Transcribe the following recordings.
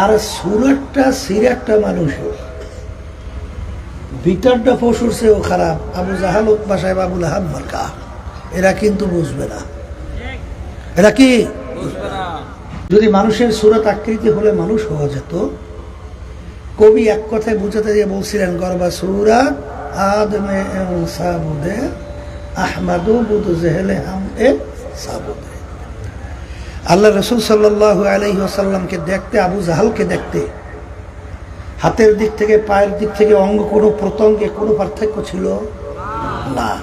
আর সুরাটটা, সিরাটটা মানুষের। ভিতরটা পশুর চেয়েও খারাপ। আবু জাহাল বাসায় বাবুল আহাব মার্কা। এরা কিন্তু বুঝবে না। এরা কি? যদি মানুষের সুরত আকৃতি হলে মানুষ হওয়া যেত, কবি এক কথায় বুঝাতে গিয়ে বলছিলেন, গর্বা সুরাত আদমে সাবুদে, আহমাদু বুধ জেহেলে হাম এ সাবুদে। আল্লাহ রসুল সাল্লাহ আলহি আসাল্লামকে দেখতে আবু জাহালকে দেখতে হাতের দিক থেকে পায়ের দিক থেকে অঙ্গ কোনো প্রত্যঙ্গে কোনো পার্থক্য ছিল না।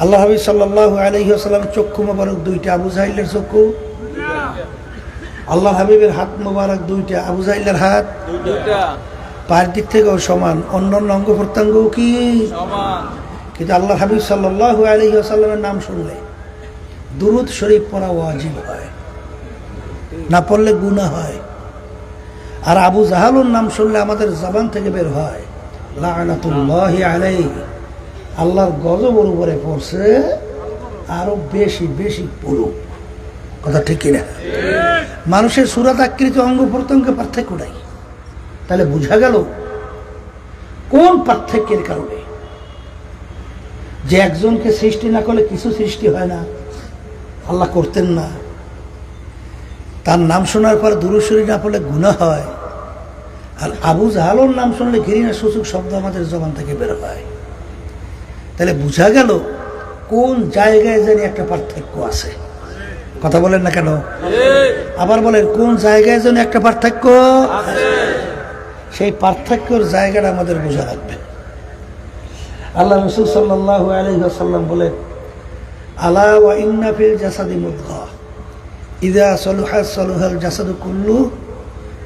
আল্লাহ হাবিব সাল্লাহ আলহি আসাল্লাম চক্ষু মোবারক দুইটা আবু জাহিলের চক্ষু আল্লাহ হাবিবের হাত মোবারক দুইটা আবু জাহিলের হাত পায়ের দিক থেকেও সমান অন্য অন্য অঙ্গ প্রত্যঙ্গও কি? কিন্তু আল্লাহ হাবিব সাল্লাহ আলহি আসাল্লামের নাম শুনলে দুরুদ শরীফ পড়া ওয়াজিব হয়। না পড়লে গুণা হয়। আর আবু জাহালুর নাম শুনলে আমাদের জবান থেকে বের হয়। লাগানাতুল্লাহ আলাই আল্লাহর গজব ওর উপরে পড়ছে, আরও বেশি বেশি পড়ুক। কথা ঠিক কিনা? মানুষের সুরাত আকৃত অঙ্গ প্রত্যঙ্গে পার্থক্য নাই। তাহলে বোঝা গেল, কোন পার্থক্যের কারণে? যে একজনকে সৃষ্টি না করলে কিছু সৃষ্টি হয় না। আল্লাহ করতেন না। তার নাম শোনার পর দূরস্বরী না পড়লে গুণা হয়। আর আবু জাহালোর নাম শুনলে ঘৃণা সূচক শব্দ আমাদের জবান থেকে বের হয়। তাহলে বোঝা গেল কোন জায়গায় জানি একটা পার্থক্য আছে। কথা বলেন না কেন? আবার বলেন, কোন জায়গায় যেন একটা পার্থক্য সেই পার্থক্যর জায়গাটা আমাদের বোঝা লাগবে। আল্লাহ রসুল সাল্লাহ আলহিহাসাল্লাম বলেন আলা ওয়া ইন্না ফিল জাসাদি মুদগা। ইদা সলুহা সলুহাল জাসাদু কুল্লু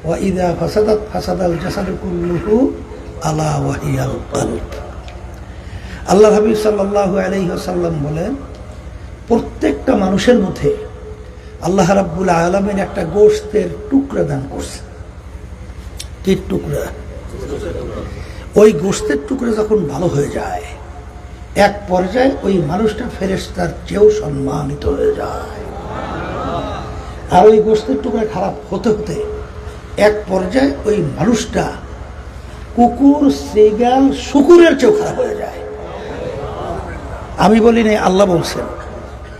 ওয়া ইদা ফাসাদাত ফাসাদাল জাসাদু কুল্লুহু আলা ওয়াহিয়াল কালব। আল্লাহ হাবিব সাল্লাল্লাহু আলাইহি ওয়াসাল্লাম বলেন, প্রত্যেকটা মানুষের মধ্যে আল্লাহ রাব্বুল আলামিন একটা গোশতের টুকরা দান করছে। কি টুকরা? ওই গোশতের টুকরা যখন ভালো হয়ে যায় এক পর্যায়ে ওই মানুষটা ফেরেস্তার চেয়েও সম্মানিত হয়ে যায়। আর ওই গোস্তের টুকরা খারাপ হতে হতে এক পর্যায়ে ওই মানুষটা কুকুর শ্রীগাল শুকুরের চেয়েও খারাপ হয়ে যায়। আমি বলি, নাই, আল্লাহ বলছেন।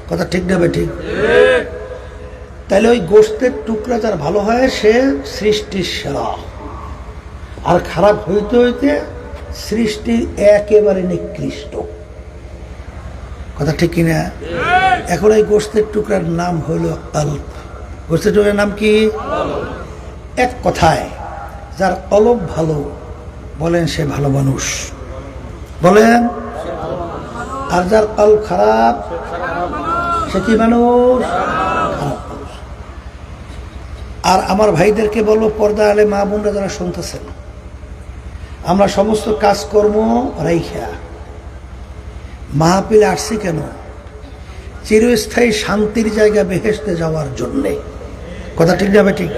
কথা ঠিক না ঠিক তাহলে ওই গোস্তের টুকরা যার ভালো হয়, সে সৃষ্টির সেরা। আর খারাপ হইতে হইতে সৃষ্টির একেবারে নিকৃষ্ট। কথা ঠিক কিনা? এখন এই গোস্তের টুকরার নাম হইল আল্প গোস্তের টুকরার নাম কি? এক কথায়, যার অলপ ভালো, বলেন সে ভালো মানুষ। বলেন, আর যার কাল খারাপ, সে কি মানুষ? আর আমার ভাইদেরকে বলব পর্দা আলে মা বোনরা যারা শুনতেছেন, আমরা সমস্ত কাজকর্ম রাইখা। মাহপিল আসছি কেন? চিরস্থায়ী শান্তির জায়গা বেহেসতে যাওয়ার জন্যে। কথা ঠিক যাবে ঠিক?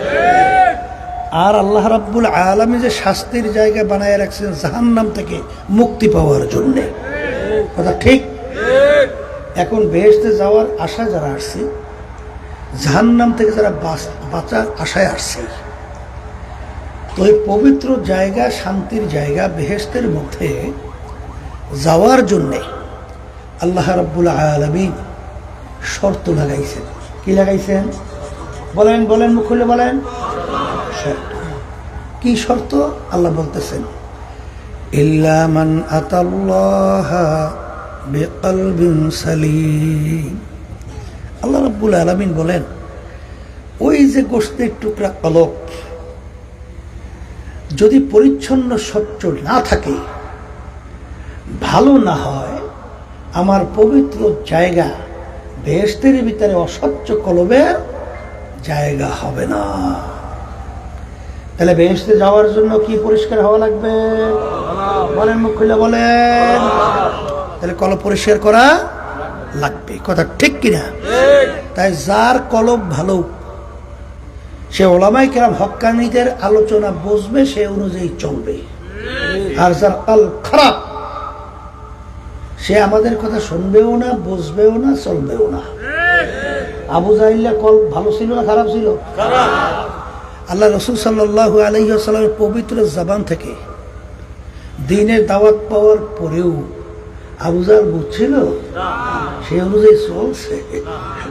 আর আল্লাহ রাব্বুল আলমী যে শাস্তির জায়গা বানায় রাখছেন জাহান্নাম থেকে মুক্তি পাওয়ার জন্যে। কথা ঠিক? এখন বেহেসতে যাওয়ার আশা যারা আসছে, জাহান্নাম থেকে যারা বাঁচ- বাঁচার আশায় আসছে, তো এই পবিত্র জায়গা, শান্তির জায়গা বেহেস্তের মধ্যে যাওয়ার জন্যে আল্লাহ রাব্বুল আলমিন শর্ত লাগাইছেন। কি লাগাইছেন? বলেন বলেন, মুখ খুলে বলেন। শর্ত। কি শর্ত? আল্লাহ বলতেছেন ইল্লামান আতাল্লাহ আল্লাহ রাব্বুল আলমিন বলেন, ওই যে গোষ্ঠীর টুকরা কলপ যদি পরিচ্ছন্ন স্বচ্ছ না থাকে, ভালো না হয় আমার পবিত্র জায়গা বেহেস্তের ভিতরে অস্বচ্ছ কলবের জায়গা হবে না। তাহলে বেহেস্তে যাওয়ার জন্য কি পরিষ্কার হওয়া লাগবে? বলেন, মুখ খুলে বলেন। তাহলে কলব পরিষ্কার করা লাগবে। কথা ঠিক কিনা? তাই যার কলব ভালো, সে ওলামাই কেরাম হক্কানিদের আলোচনা বুঝবে, সে অনুযায়ী চলবে। আর যার কাল খারাপ সে আমাদের কথা শুনবেও না বুঝবেও না চলবেও না। আবু জাহিল্লা কল ভালো ছিল না খারাপ ছিল? আল্লাহ রসুল সাল্লাহু আলহিহাস্লামের পবিত্র জবান থেকে দিনের দাওয়াত পাওয়ার পরেও আবুজার বুঝছিল? সে অনুযায়ী চলছে।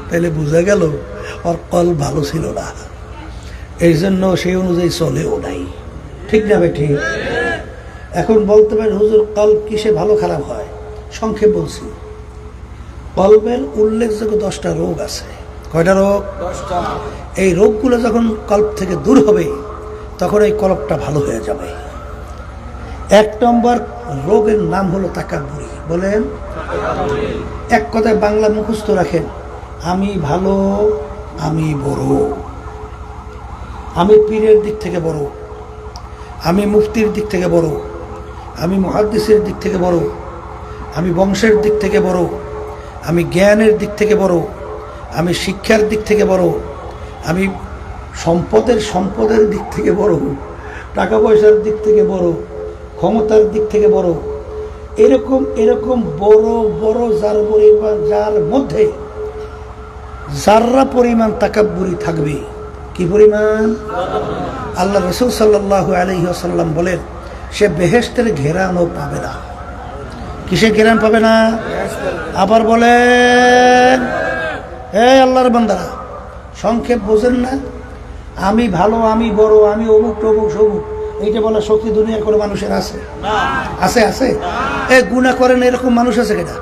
তাহলে বোঝা গেল ওর কল ভালো ছিল না। এই জন্য সেই অনুযায়ী চলেও নাই। ঠিক না ভাই ঠিক? এখন বলতে পারেন হুজুর কল কিসে ভালো খারাপ হয়? সংক্ষেপ বলছি। কল্পের উল্লেখযোগ্য দশটা রোগ আছে। কয়টা রোগ? এই রোগগুলো যখন কল্প থেকে দূর হবে তখন এই কল্পটা ভালো হয়ে যাবে। এক নম্বর রোগের নাম হলো তাকাবুরি। বলেন এক কথায় বাংলা মুখস্থ রাখেন আমি ভালো আমি বড়। আমি পীরের দিক থেকে বড় আমি মুফতির দিক থেকে বড় আমি মহাদ্দিসের দিক থেকে বড় আমি বংশের দিক থেকে বড়, আমি জ্ঞানের দিক থেকে বড়, আমি শিক্ষার দিক থেকে বড়, আমি সম্পদের সম্পদের দিক থেকে বড়, টাকা পয়সার দিক থেকে বড়, ক্ষমতার দিক থেকে বড়, এরকম এরকম বড় বড় যার পরিমাণ, যার মধ্যে যাররা পরিমাণ তাকাব্বুরি থাকবে, কি পরিমাণ? আল্লাহ রসুল সাল্লাহ আলহিহাসাল্লাম বলেন, সে বেহেস্তের ঘেরানও পাবে না। কিসে ঘেরান পাবে না? আবার বলেন এই আল্লাহর বান্দারা, সংক্ষেপ বোঝেন না। আমি ভালো, আমি বড়, আমি অমুক টমুক সবুক। এইটা বলা শক্তি দুনিয়ার কোনো মানুষের আছে। আছে আছে? এ গুণা করেন, এরকম মানুষ আছে কেনা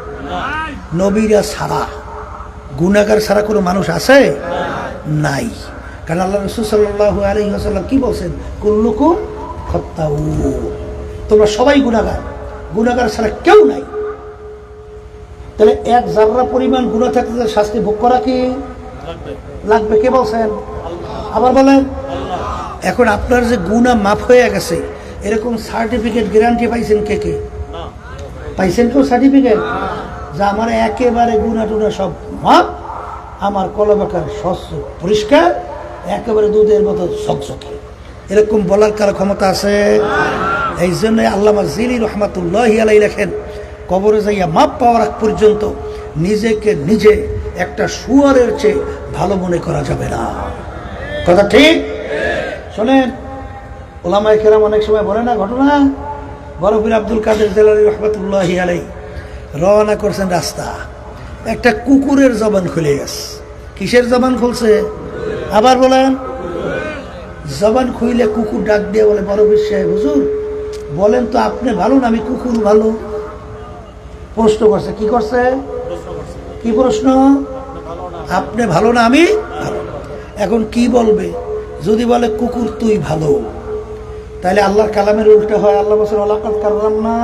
নবীরা ছাড়া। গুণাগার ছাড়া কোনো মানুষ আছে? নাই। কারণ আল্লাহ রসুল সাল্লাহ আলহি আসাল্লাম কি বলছেন? কুল্লুকুম খত্তাউ তোমরা সবাই গুণাগার গুণাগার ছাড়া কেউ নাই। তাহলে এক জাররা পরিমাণ গুণা থাকতে শাস্তি ভোগ করা কি? লাগবে। কে বলছেন? আবার বলেন? এখন আপনার যে গুণা মাফ হয়ে গেছে এরকম সার্টিফিকেট গ্যারান্টি পাইছেন কে কে? পাইছেন কেউ সার্টিফিকেট যা আমার একেবারে গুণা টুনা সব মাপ আমার কলবাকার স্বচ্ছ পরিষ্কার একেবারে দুধের মতো ঝকঝকে। এরকম বলার কারও ক্ষমতা আছে? এই জন্য আল্লামা জিলি রহমাতুল্লাহ আলাই লেখেন, কবরে যাইয়া মাপ পাওয়ার আগ পর্যন্ত নিজেকে নিজে একটা সুয়ারের চেয়ে ভালো মনে করা যাবে না। কথা ঠিক? শোনেন ওলামাই কেরাম অনেক সময় বলে না ঘটনা? বরফির আব্দুল কাদের জেলারি রহমতুল্লাহ আলাই রওনা করছেন রাস্তা। একটা কুকুরের জবান খুলে গেছে। কিসের জবান খুলছে? আবার বলেন, জবান খুইলে কুকুর ডাক দিয়ে বলে বড় সাহেব, হুজুর বলেন তো আপনি ভালো না, আমি কুকুর ভালো? প্রশ্ন করছে, কি করছে? কি প্রশ্ন? আপনি ভালো না, আমি ভালো। এখন কি বলবে? যদি বলে, কুকুর, তুই ভালো। তাহলে আল্লাহর কালামের উল্টে হয়, আল্লাহ বসে আল্লাহ করলাম না